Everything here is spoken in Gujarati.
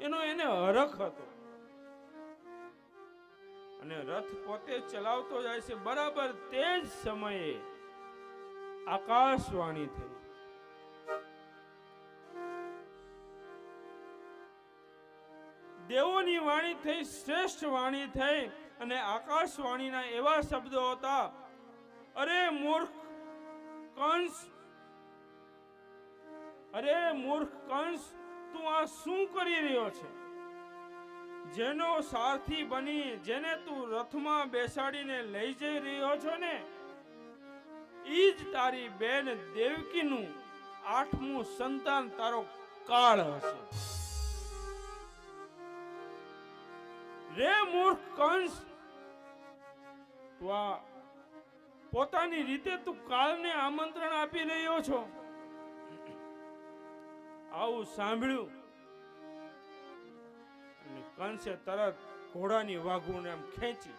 એનો એને હરખ હતો. અને રથ પોતે ચલાવતો જાય છે. બરાબર તે જ સમયે આકાશવાણી થઈ. દેવોની વાણી થઈ, શ્રેષ્ઠ વાણી થઈ અને આકાશવાણીના એવા શબ્દો હતા, અરે મૂર્ખ કંસ, અરે મૂર્ખ કંસ તું આ શું કરી રહ્યો છે? જેનો સારથી બની જેને તું રથમાં બેસાડીને લઈ જઈ રહ્યો છો ને, ઈ જ તારી બેન દેવકીનું આઠમું સંતાન તારો કાળ હશે. રે મૂર્ખ કંસ, તું આ પોતાની રીતે તું કાળને આમંત્રણ આપી રહ્યો છો? આવું સાંભળ્યું અને કંસે તરત ઘોડાની વાઘુને એમ ખેંચી.